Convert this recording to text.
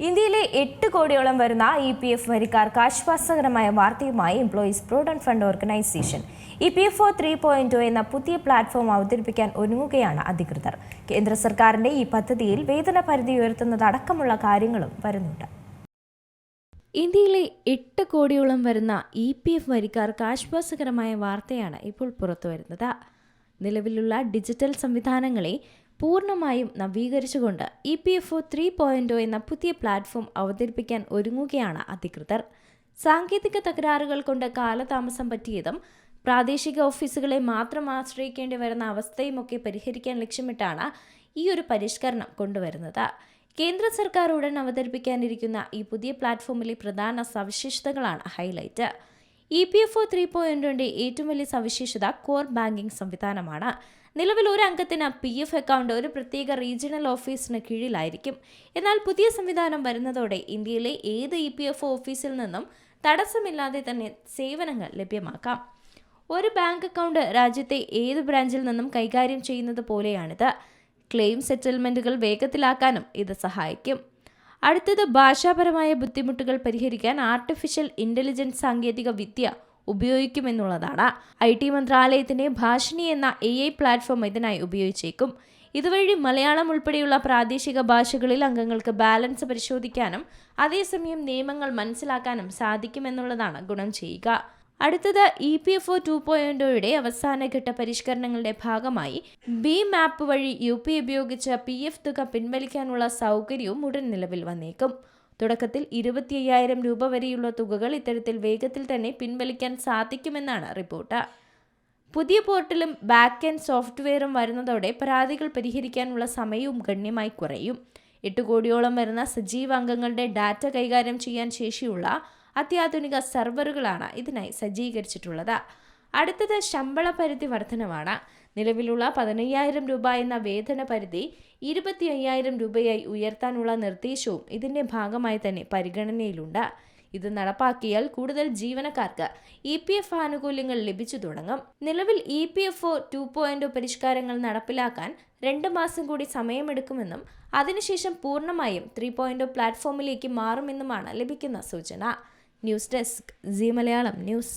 ഇന്ത്യയിലെ എട്ട് കോടിയോളം വരുന്ന ഇ പി എഫ് വരിക്കാർക്ക് ആശ്വാസകരമായ വാർത്തയുമായി employees provident fund organisation E P F O three point എന്ന പുതിയ പ്ലാറ്റ്ഫോം അവതരിപ്പിക്കാൻ ഒരുങ്ങുകയാണ് അധികൃതർ. കേന്ദ്ര സർക്കാരിന്റെ ഈ പദ്ധതിയിൽ വേതന പരിധി ഉയർത്തുന്നതടക്കമുള്ള കാര്യങ്ങളും വരുന്നുണ്ട്. ഇന്ത്യയിലെ എട്ട് കോടിയോളം വരുന്ന ഇ പി എഫ് വരിക്കാർക്ക് ആശ്വാസകരമായ വാർത്തയാണ് ഇപ്പോൾ പുറത്തുവരുന്നത്. നിലവിലുള്ള ഡിജിറ്റൽ സംവിധാനങ്ങളെ പൂർണമായും നവീകരിച്ചുകൊണ്ട് E P F O three point O എന്ന പുതിയ പ്ലാറ്റ്ഫോം അവതരിപ്പിക്കാൻ ഒരുങ്ങുകയാണ് അധികൃതർ. സാങ്കേതിക തകരാറുകൾ കൊണ്ട് കാലതാമസം പറ്റിയതും പ്രാദേശിക ഓഫീസുകളെ മാത്രം ആശ്രയിക്കേണ്ടി വരുന്ന അവസ്ഥയുമൊക്കെ പരിഹരിക്കാൻ ലക്ഷ്യമിട്ടാണ് ഈ ഒരു പരിഷ്കരണം കൊണ്ടുവരുന്നത്. കേന്ദ്ര സർക്കാർ ഉടൻ അവതരിപ്പിക്കാനിരിക്കുന്ന ഈ പുതിയ പ്ലാറ്റ്ഫോമിലെ പ്രധാന സവിശേഷതകളാണ് highlight. E P F O three പോയിന്റോന്റെ ഏറ്റവും വലിയ സവിശേഷത കോർ ബാങ്കിംഗ് സംവിധാനമാണ്. നിലവിൽ ഒരു അംഗത്തിന് പി എഫ് അക്കൗണ്ട് ഒരു പ്രത്യേക റീജിയണൽ ഓഫീസിന് കീഴിലായിരിക്കും. എന്നാൽ പുതിയ സംവിധാനം വരുന്നതോടെ ഇന്ത്യയിലെ ഏത് ഇ പി എഫ് ഓഫീസിൽ നിന്നും തടസ്സമില്ലാതെ തന്നെ സേവനങ്ങൾ ലഭ്യമാക്കാം. ഒരു ബാങ്ക് അക്കൗണ്ട് രാജ്യത്തെ ഏത് ബ്രാഞ്ചിൽ നിന്നും കൈകാര്യം ചെയ്യുന്നത് പോലെയാണിത്. ക്ലെയിം സെറ്റിൽമെന്റുകൾ വേഗത്തിലാക്കാനും ഇത് സഹായിക്കും. അടുത്തത് ഭാഷാപരമായ ബുദ്ധിമുട്ടുകൾ പരിഹരിക്കാൻ ആർട്ടിഫിഷ്യൽ ഇന്റലിജൻസ് സാങ്കേതിക വിദ്യ ഉപയോഗിക്കുമെന്നുള്ളതാണ്. ഐ ടി മന്ത്രാലയത്തിന്റെ ഭാഷിണി എന്ന എ ഐ പ്ലാറ്റ്ഫോം ഇതിനായി ഉപയോഗിച്ചേക്കും. ഇതുവഴി മലയാളം ഉൾപ്പെടെയുള്ള പ്രാദേശിക ഭാഷകളിൽ അംഗങ്ങൾക്ക് ബാലൻസ് പരിശോധിക്കാനും അതേസമയം നിയമങ്ങൾ മനസ്സിലാക്കാനും സാധിക്കുമെന്നുള്ളതാണ് ഗുണം ചെയ്യുക. അടുത്തത് E P F O two പോയിന്റോയുടെ അവസാനഘട്ട പരിഷ്കരണങ്ങളുടെ ഭാഗമായി ബി മാപ്പ് വഴി യു പി ഉപയോഗിച്ച് പി എഫ് തുക പിൻവലിക്കാനുള്ള സൗകര്യവും ഉടൻ നിലവിൽ വന്നേക്കും. തുടക്കത്തിൽ ഇരുപത്തി അയ്യായിരം രൂപ വരെയുള്ള തുകകൾ ഇത്തരത്തിൽ വേഗത്തിൽ തന്നെ പിൻവലിക്കാൻ സാധിക്കുമെന്നാണ് റിപ്പോർട്ട്. പുതിയ പോർട്ടലും ബാക്ക് എൻഡ് സോഫ്റ്റ്വെയറും വരുന്നതോടെ പരാതികൾ പരിഹരിക്കാനുള്ള സമയവും ഗണ്യമായി കുറയും. എട്ട് കോടിയോളം വരുന്ന സജീവ അംഗങ്ങളുടെ ഡാറ്റ കൈകാര്യം ചെയ്യാൻ ശേഷിയുള്ള അത്യാധുനിക സെർവറുകളാണ് ഇതിനായി സജ്ജീകരിച്ചിട്ടുള്ളത്. അടുത്തത് ശമ്പള പരിധി വർധനവാണ്. നിലവിലുള്ള പതിനയ്യായിരം രൂപ എന്ന വേതന പരിധി ഇരുപത്തി അയ്യായിരം രൂപയായി ഉയർത്താനുള്ള നിർദ്ദേശവും ഇതിന്റെ ഭാഗമായി തന്നെ പരിഗണനയിലുണ്ട്. ഇത് നടപ്പാക്കിയാൽ കൂടുതൽ ജീവനക്കാർക്ക് ഇ പി എഫ് ആനുകൂല്യങ്ങൾ ലഭിച്ചു തുടങ്ങും. നിലവിൽ E P F O two point പരിഷ്കാരങ്ങൾ നടപ്പിലാക്കാൻ രണ്ട് മാസം കൂടി സമയമെടുക്കുമെന്നും അതിനുശേഷം പൂർണമായും ത്രീ പോയിന്റ് പ്ലാറ്റ്ഫോമിലേക്ക് മാറുമെന്നുമാണ് ലഭിക്കുന്ന സൂചന. News desk Zee Malayalam news.